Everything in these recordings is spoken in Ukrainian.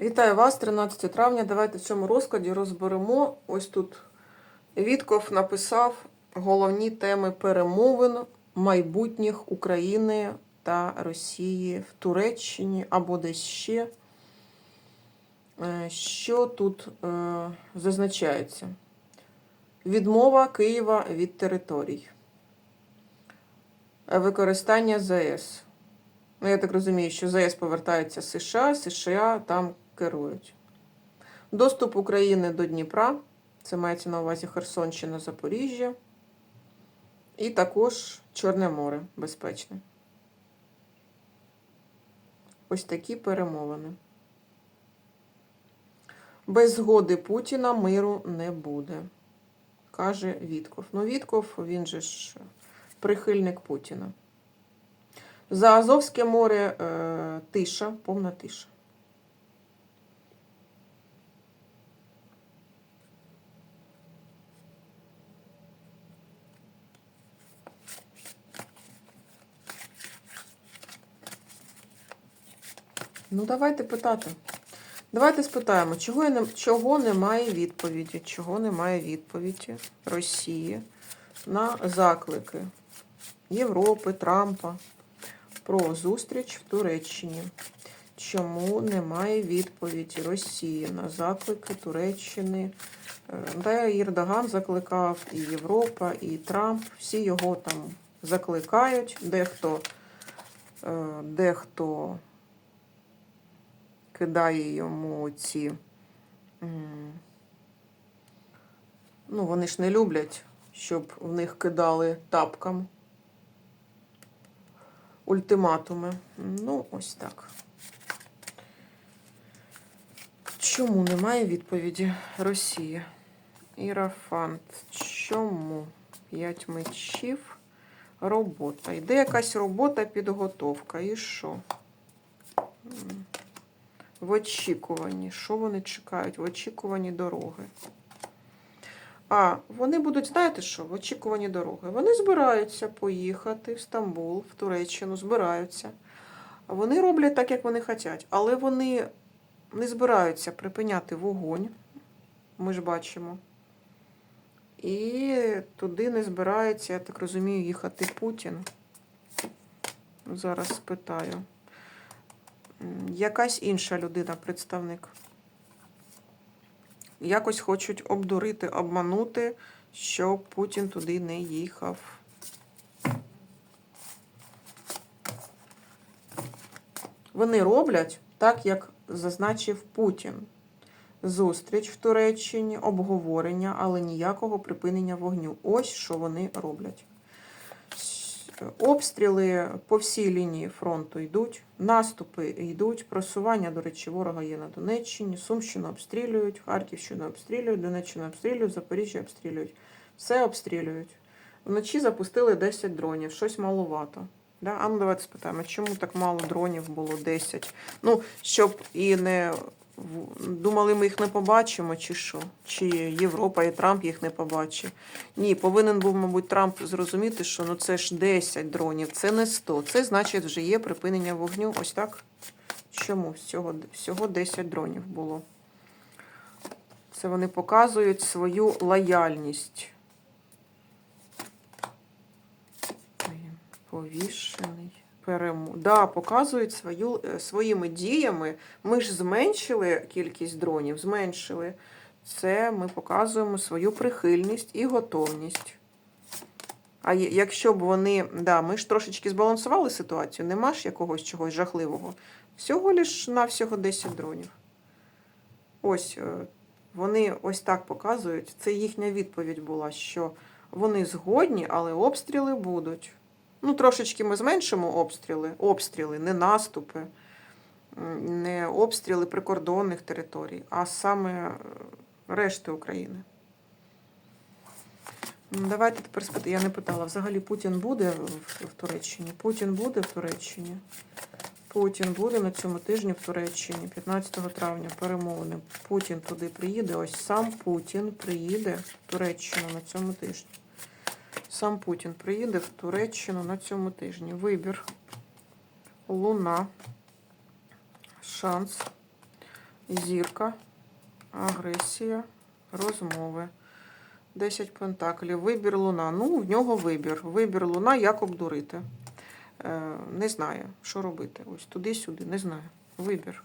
Вітаю вас, 13 травня. Давайте в цьому розкладі розберемо. Ось тут Вітков написав головні теми перемовин майбутніх України та Росії в Туреччині або десь ще. Е, Що тут е, зазначається? Відмова Києва від територій. Е, Використання ЗС. Ну, я так розумію, що ЗС повертається США, США там керують. Доступ України до Дніпра, це мається на увазі Херсонщина, Запоріжжя. І також Чорне море безпечне. Ось такі перемовини. Без згоди Путіна миру не буде, каже Вітков. Ну, Вітков, він же ж прихильник Путіна. За Азовське море е, тиша, повна тиша. Ну, давайте питати. Давайте спитаємо, чого, я не, чого немає відповіді, чого немає відповіді Росії на заклики Європи, Трампа про зустріч в Туреччині. Чому немає відповіді Росії на заклики Туреччини? Е, Де Єрдоган закликав, і Європа, і Трамп. Всі його там закликають. Дехто, е, дехто кидає йому ці. Ну, вони ж не люблять, щоб в них кидали тапкам ультиматуми. Ну, ось так. Чому немає відповіді Росії? Ірафант. Чому? П'ять мечів. Робота. Йде якась робота, підготовка. І що? В очікуванні. Що вони чекають? В очікуванні дороги. А, вони будуть, знаєте що, в очікуванні дороги. Вони збираються поїхати в Стамбул, в Туреччину, збираються. Вони роблять так, як вони хочуть, але вони не збираються припиняти вогонь. Ми ж бачимо. І туди не збирається, я так розумію, їхати Путін. Зараз спитаю. Якась інша людина, представник. Якось хочуть обдурити, обманути, щоб Путін туди не їхав. Вони роблять так, як зазначив Путін. Зустріч в Туреччині, обговорення, але ніякого припинення вогню. Ось що вони роблять. Обстріли по всій лінії фронту йдуть, наступи йдуть, просування, до речі, ворога є на Донеччині, Сумщину обстрілюють, Харківщину обстрілюють, Донеччину обстрілюють, Запоріжжя обстрілюють. Все обстрілюють. Вночі запустили 10 дронів, щось маловато. Да? А ну давайте спитаємо, чому так мало дронів було 10? Ну, щоб і не думали, ми їх не побачимо, чи що? Чи Європа і Трамп їх не побачить? Ні, повинен був, мабуть, Трамп зрозуміти, що ну це ж 10 дронів, це не 100. Це значить, вже є припинення вогню. Ось так. Чому? Всього, всього 10 дронів було. Це вони показують свою лояльність. Повішений. Перему. Да, показують свою, е, своїми діями. Ми ж зменшили кількість дронів, зменшили. Це ми показуємо свою прихильність і готовність. А якщо б вони, да, ми ж трошечки збалансували ситуацію, нема ж якогось чогось жахливого. Всього лиш навсього 10 дронів. Ось е, вони ось так показують. Це їхня відповідь була, що вони згодні, але обстріли будуть. Ну, трошечки ми зменшимо обстріли, обстріли, не наступи, не обстріли прикордонних територій, а саме е, решти України. Давайте тепер спитати. Я не питала, взагалі Путін буде в Туреччині? Путін буде в Туреччині? Путін буде на цьому тижні в Туреччині, 15 травня, перемовини. Путін туди приїде. Ось сам Путін приїде в Туреччину на цьому тижні. Сам Путін приїде в Туреччину на цьому тижні. Вибір. Луна. Шанс. Зірка, агресія, розмови. 10 пентаклів. Вибір луна. Ну, в нього вибір. Вибір луна, як обдурити. Е, не знає, що робити. Ось туди-сюди, не знаю. Вибір.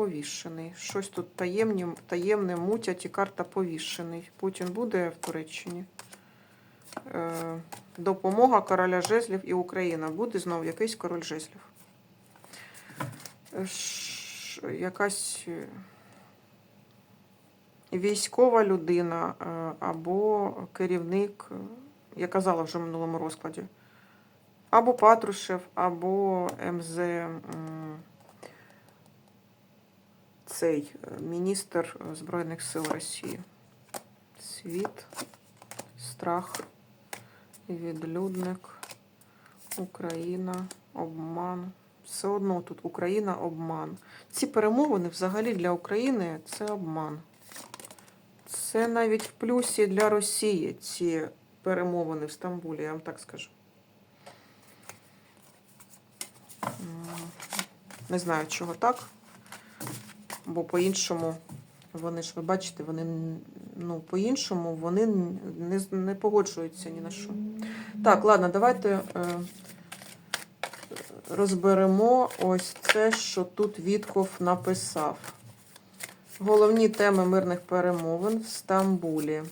Повішений. Щось тут таємні, таємне мутять і карта повішений. Путін буде в Туреччині. Е, допомога короля жезлів і Україна. Буде знову якийсь король жезлів. Е, якась е, військова людина або керівник, я казала вже в минулому розкладі, або Патрушев, або МЗ цей е, міністр Збройних сил Росії. Світ, страх, відлюдник, Україна, обман. Все одно тут Україна обман. Ці перемовини взагалі для України це обман. Це навіть в плюсі для Росії ці перемовини в Стамбулі, я вам так скажу. Не знаю, чого так. Бо по-іншому вони ж, ви бачите, вони ну, по-іншому вони не, не погоджуються ні на що. Так, ладно, давайте е, розберемо ось це, що тут Вітков написав. Головні теми мирних перемовин в Стамбулі.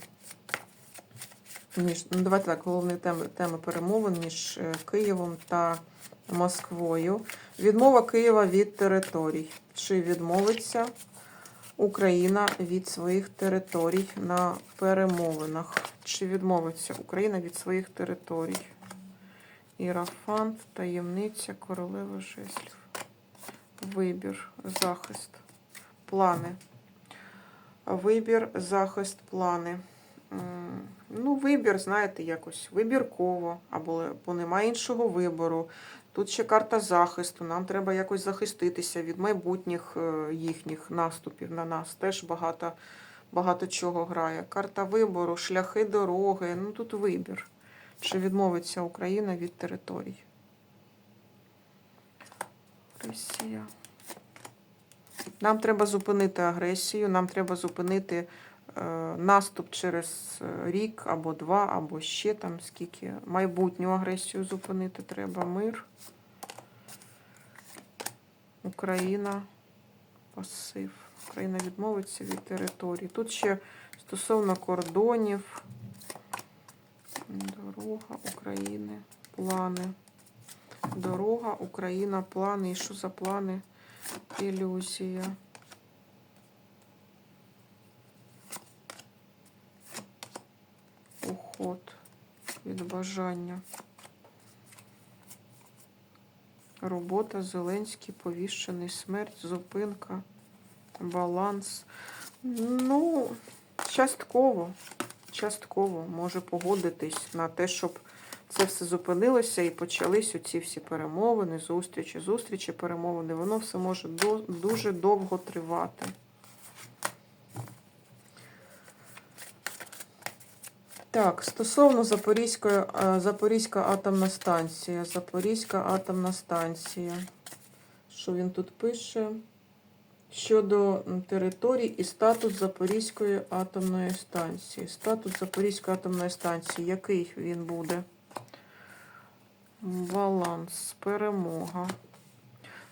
Між, ну, давайте так, головні теми, теми перемовин між е, Києвом та Москвою. Відмова Києва від територій. Чи відмовиться Україна від своїх територій на перемовинах? Чи відмовиться Україна від своїх територій? Ірафант, таємниця, королева жезлів. Вибір, захист, плани. Вибір, захист, плани. Ну, вибір, знаєте, якось вибірково, або, або немає іншого вибору. Тут ще карта захисту. Нам треба якось захиститися від майбутніх е, їхніх наступів на нас. Теж багато, багато чого грає. Карта вибору, шляхи дороги. Ну тут вибір. Чи відмовиться Україна від територій? Росія. Нам треба зупинити агресію, нам треба зупинити наступ через е, рік або два, або ще там скільки. Майбутню агресію зупинити треба. Мир. Україна. Пасив. Україна відмовиться від території. Тут ще стосовно кордонів. Дорога України. Плани. Дорога, Україна, плани. І що за плани? Ілюзія. Уход від бажання. Робота, Зеленський, повіщений, смерть, зупинка, баланс. Ну, частково, частково може погодитись на те, щоб це все зупинилося і почались оці всі перемовини, зустрічі, зустрічі, перемовини. Воно все може дуже довго тривати. Так, стосовно Запорізької, е, Запорізька атомна станція. Запорізька атомна станція. Що він тут пише? Щодо територій і статус Запорізької атомної станції. Статус Запорізької атомної станції. Який він буде? Баланс, перемога.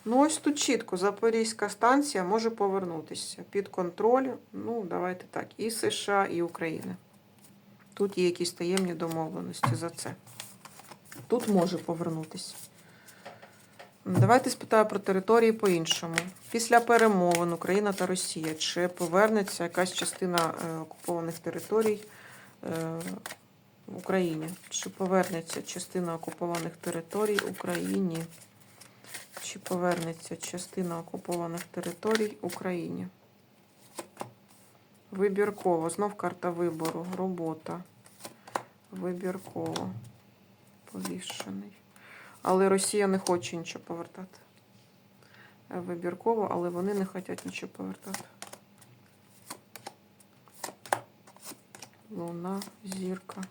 Ну, ось тут чітко Запорізька станція може повернутися під контроль. Ну, давайте так, і США, і України. Тут є якісь таємні домовленості за це. Тут може повернутися. Давайте спитаю про території по-іншому. Після перемовин Україна та Росія. Чи повернеться якась частина е, окупованих територій е, в Україні? Чи повернеться частина окупованих територій Україні? Чи повернеться частина окупованих територій Україні? Вибірково. Знов карта вибору. Робота. Вибірково. Повішений. Але Росія не хоче нічого повертати. Е, Вибірково, але вони не хочуть нічого повертати. Луна, зірка.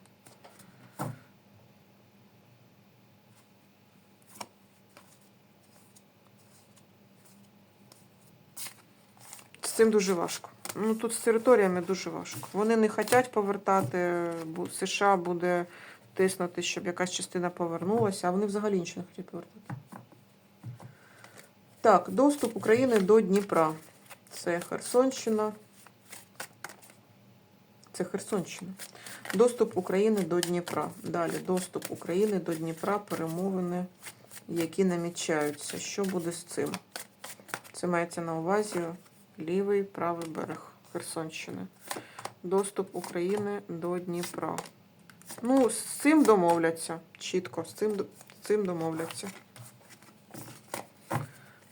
З цим дуже важко. Ну тут з територіями дуже важко. Вони не хочуть повертати, США буде тиснути, щоб якась частина повернулася, а вони взагалі нічого не хочуть повертати. Так, доступ України до Дніпра. Це Херсонщина. Це Херсонщина. Доступ України до Дніпра. Далі доступ України до Дніпра, перемовини, які намічаються. Що буде з цим? Це мається на увазі лівий правий берег Херсонщини. Доступ України до Дніпра. Ну, з цим домовляться. Чітко, з цим, з цим домовляться.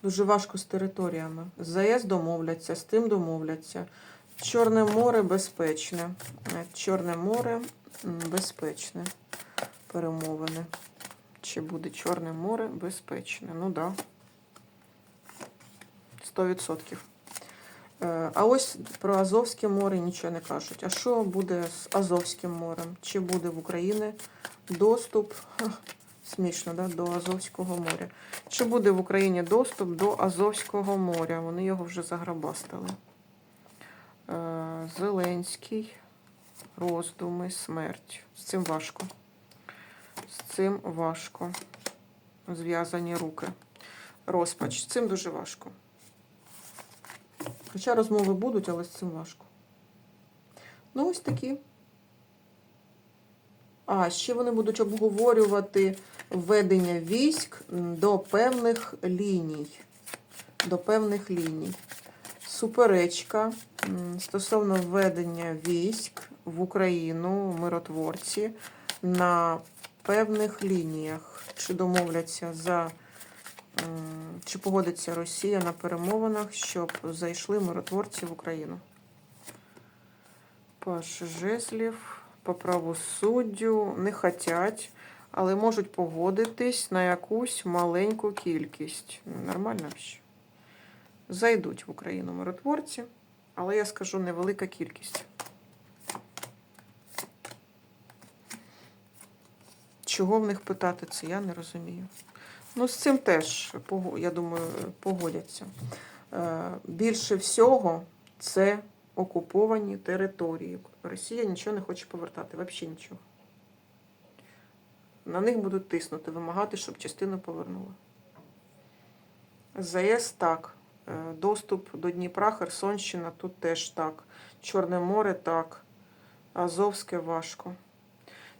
Дуже важко з територіями. З ЗАЕС домовляться, з тим домовляться. Чорне море безпечне. Чорне море безпечне. Перемовини. Чи буде Чорне море безпечне? Ну так. Да. 100%. Е, А ось про Азовське море нічого не кажуть. А що буде з Азовським морем? Чи буде в Україні доступ? Смішно, да? до Азовського моря. Чи буде в Україні доступ до Азовського моря? Вони його вже заграбастили. Е, Зеленський, роздуми, смерть. З цим важко. З цим важко. Зв'язані руки. Розпач. З цим дуже важко. Хоча розмови будуть, але з цим важко. Ну, ось такі. А, ще вони будуть обговорювати введення військ до певних ліній. До певних ліній. Суперечка стосовно введення військ в Україну миротворці на певних лініях. Чи домовляться за чи погодиться Росія на перемовинах, щоб зайшли миротворці в Україну? Паш Жезлів по правосуддю не хотять, але можуть погодитись на якусь маленьку кількість. Нормально ще. Зайдуть в Україну миротворці, але я скажу невелика кількість. Чого в них питати це, я не розумію. Ну, з цим теж, я думаю, погодяться. Е, Більше всього це окуповані території. Росія нічого не хоче повертати, взагалі нічого. На них будуть тиснути, вимагати, щоб частину повернули. ЗАЕС так. Е, Доступ до Дніпра, Херсонщина тут теж так. Чорне море так. Азовське важко.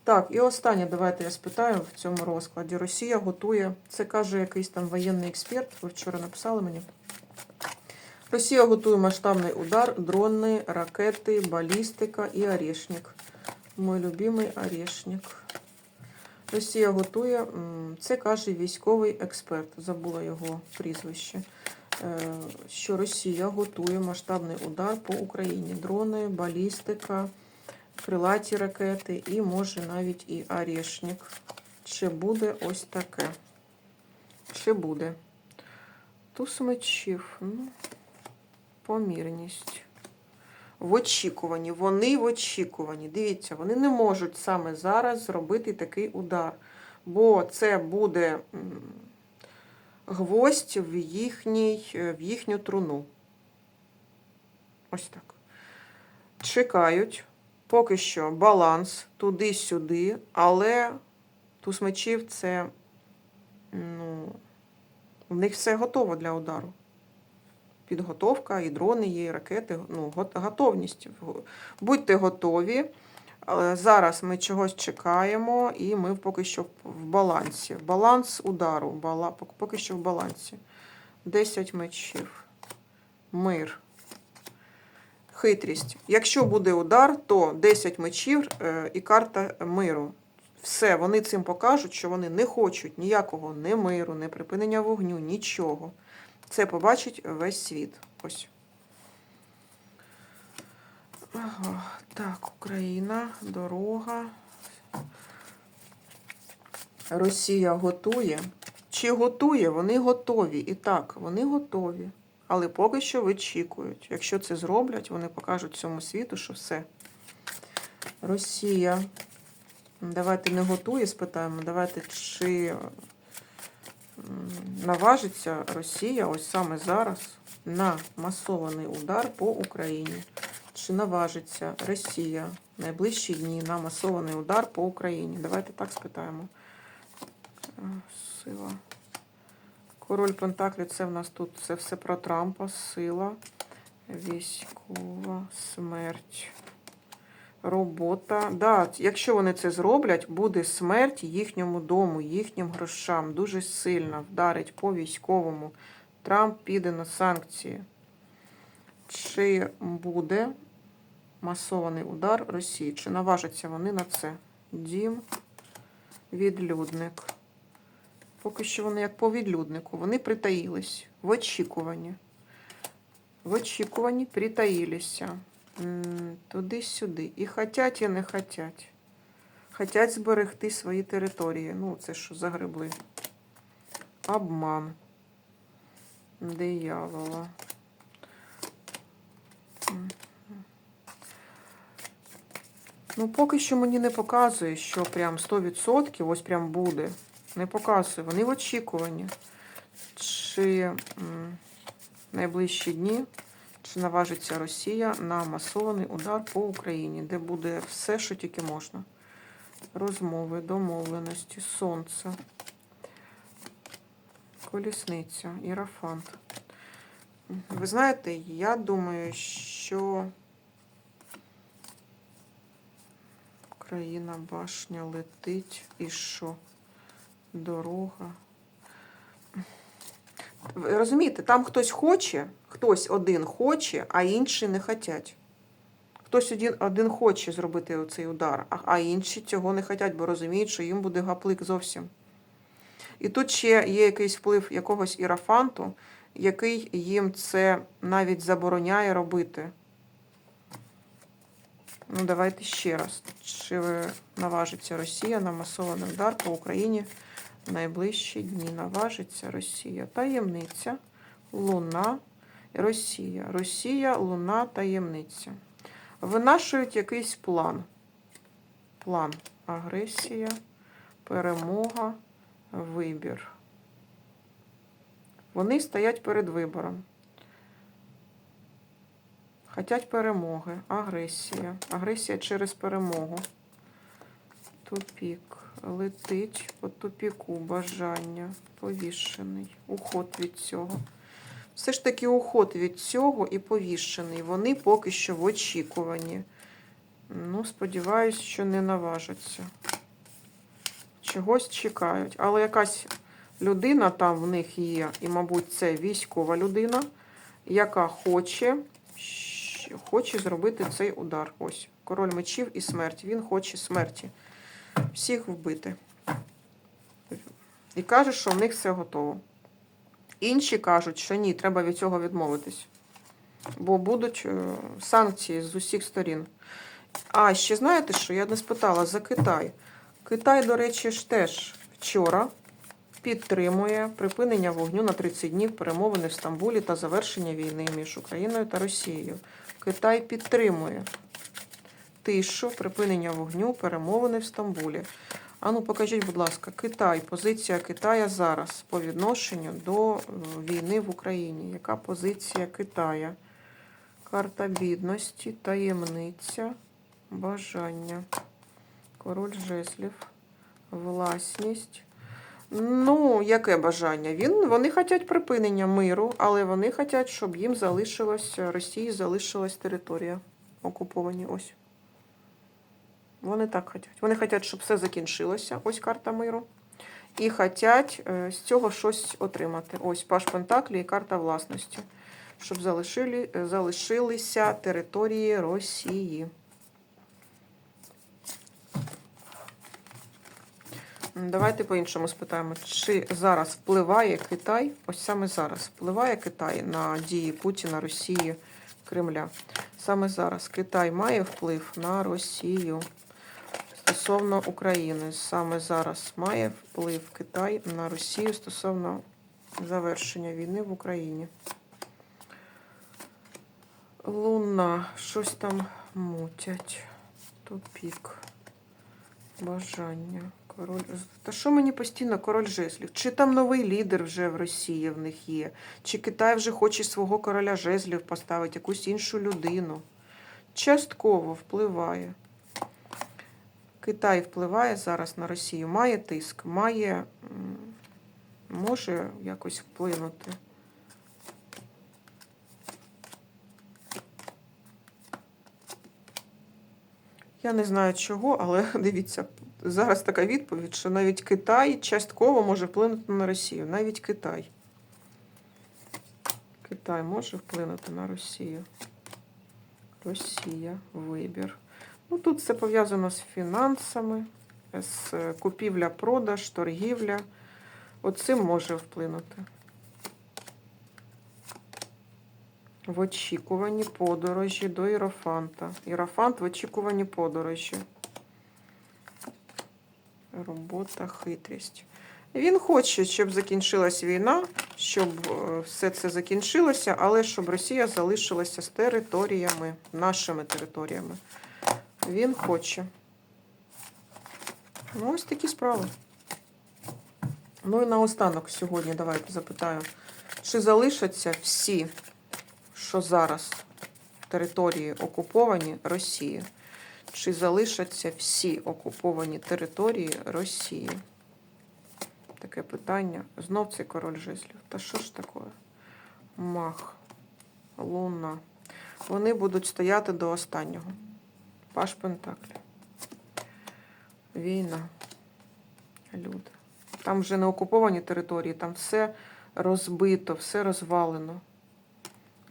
Так, і останнє, давайте я спитаю в цьому розкладі. Росія готує, це каже якийсь там воєнний експерт, ви вчора написали мені. Росія готує масштабний удар, дрони, ракети, балістика і орешник. Мой любимий орешник. Росія готує, це каже військовий експерт, забула його прізвище. е, Що Росія готує масштабний удар по Україні. Дрони, балістика, крилаті ракети і може навіть і орешник. Чи буде ось таке? Чи буде? Туз мечів. Ну, помірність. В очікуванні. Вони в очікуванні. Дивіться, вони не можуть саме зараз зробити такий удар, бо це буде гвоздь в, їхній, в їхню труну. Ось так. Чекають. Поки що баланс туди-сюди, але туз мечів це, ну, в них все готово для удару підготовка, і дрони є, і ракети, ну, готовність. Будьте готові. Зараз ми чогось чекаємо, і ми поки що в балансі. Баланс удару, поки що в балансі. 10 мечів. Мир. Хитрість. Якщо буде удар, то 10 мечів е, і карта миру. Все, вони цим покажуть, що вони не хочуть ніякого ні миру, ні припинення вогню, нічого. Це побачить весь світ. Ось. Так, Україна, дорога. Росія готує. Чи готує? Вони готові. І так, вони готові. Але поки що вичікують. Якщо це зроблять, вони покажуть всьому світу, що все. Росія. Давайте не готує, спитаємо. Давайте, чи наважиться Росія ось саме зараз на масований удар по Україні? Чи наважиться Росія в найближчі дні на масований удар по Україні? Давайте так спитаємо. Е, Сила. Король Пентаклі це в нас тут це все про Трампа, сила, військова, смерть, робота. Да, якщо вони це зроблять, буде смерть їхньому дому, їхнім грошам. Дуже сильно вдарить по військовому. Трамп піде на санкції. Чи буде масований удар Росії? Чи наважаться вони на це? Дім, відлюдник. Поки що вони як по відлюднику. Вони притаїлись в очікуванні. В очікуванні притаїлися. Туди-сюди. І хотять, і не хотять. Хотять зберегти свої території. Ну, це що загребли. Обман. Диявола. Ну, поки що мені не показує, що прям 100% ось прям буде. Не показує. Вони в очікуванні. Чи м, найближчі дні, чи наважиться Росія на масований удар по Україні, де буде все, що тільки можна. Розмови, домовленості, сонце, колісниця, ірафант. Ви знаєте, я думаю, що Україна, башня летить і що? Дорога. Розумієте, там хтось хоче, хтось один хоче, а інші не хочуть. Хтось один, один хоче зробити цей удар, а, інші цього не хочуть, бо розуміють, що їм буде гаплик зовсім. І тут ще є якийсь вплив якогось ірафанту, який їм це навіть забороняє робити. Ну, давайте ще раз. Чи наважиться Росія на масований удар по Україні найближчі дні? Наважиться Росія. Таємниця, Луна, Росія. Росія, Луна, таємниця. Винашують якийсь план. План. Агресія, перемога, вибір. Вони стоять перед вибором. Хотять перемоги, агресія. Агресія через перемогу. Тупік. Летить по тупіку, бажання, повішений. Уход від цього. Все ж таки уход від цього і повішений. Вони поки що в очікуванні. Ну, сподіваюсь, що не наважаться. Чогось чекають. Але якась людина там в них є, і, мабуть, це військова людина, яка хоче хоче зробити цей удар. Ось, король мечів і смерть. Він хоче смерті. Всіх вбити. І каже, що в них все готово. Інші кажуть, що ні, треба від цього відмовитись. Бо будуть е, санкції з усіх сторін. А ще знаєте, що я не спитала за Китай. Китай, до речі, ж теж вчора підтримує припинення вогню на 30 днів перемовини в Стамбулі та завершення війни між Україною та Росією. Китай підтримує тишу, припинення вогню, перемовини в Стамбулі. Ану, покажіть, будь ласка, Китай, позиція Китая зараз по відношенню до е, війни в Україні. Яка позиція Китая? Карта бідності, таємниця, бажання, король жезлів, власність. Ну, яке бажання? Він, вони хочуть припинення миру, але вони хочуть, щоб їм залишилось, Росії залишилась територія окуповані. Ось. Вони так хочуть. Вони хочуть, щоб все закінчилося. Ось карта миру. І хочуть е, з цього щось отримати. Ось Паш Пентаклі і карта власності. Щоб залишили, е, залишилися території Росії. Давайте по-іншому спитаємо, чи зараз впливає Китай, ось саме зараз впливає Китай на дії Путіна, Росії, Кремля. Саме зараз Китай має вплив на Росію стосовно України. Саме зараз має вплив Китай на Росію стосовно завершення війни в Україні. Луна, щось там мутять. Тупік. Бажання. Король. Та що мені постійно король жезлів? Чи там новий лідер вже в Росії в них є? Чи Китай вже хоче свого короля жезлів поставити, якусь іншу людину? Частково впливає. Китай впливає зараз на Росію. Має тиск, має, може якось вплинути. Я не знаю чого, але дивіться, зараз така відповідь, що навіть Китай частково може вплинути на Росію. Навіть Китай. Китай може вплинути на Росію. Росія, вибір. Ну, тут все пов'язано з фінансами, з е, купівля-продаж, торгівля. Оцим може вплинути. В очікуванні подорожі до Ірофанта. Ірофант в очікуванні подорожі. Робота, хитрість. Він хоче, щоб закінчилась війна, щоб е, все це закінчилося, але щоб Росія залишилася з територіями, нашими територіями. Він хоче. Ну, ось такі справи. Ну і наостанок сьогодні давайте запитаю, чи залишаться всі, що зараз території окуповані Росії? Чи залишаться всі окуповані території Росії? Таке питання. Знов цей король жезлів. Та що ж таке? Мах, луна. Вони будуть стояти до останнього. Паш Пентаклі. Війна. Люди. Там вже не окуповані території, там все розбито, все розвалено.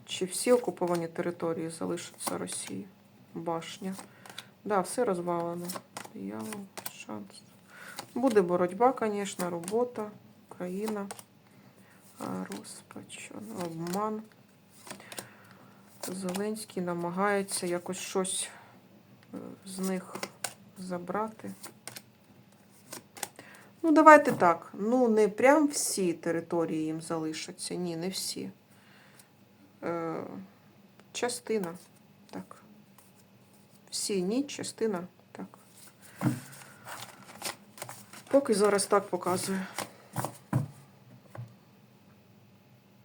Чи всі окуповані території залишаться Росії? Башня. Да, все розвалено. Диявол, шанс. Буде боротьба, звісно, робота, країна, а, розпачон, обман. Зеленський намагається якось щось з них забрати. Ну, давайте так. Ну, не прям всі території їм залишаться. Ні, не всі. Е, частина. Так. Всі ні, частина. Так. Поки зараз так показує.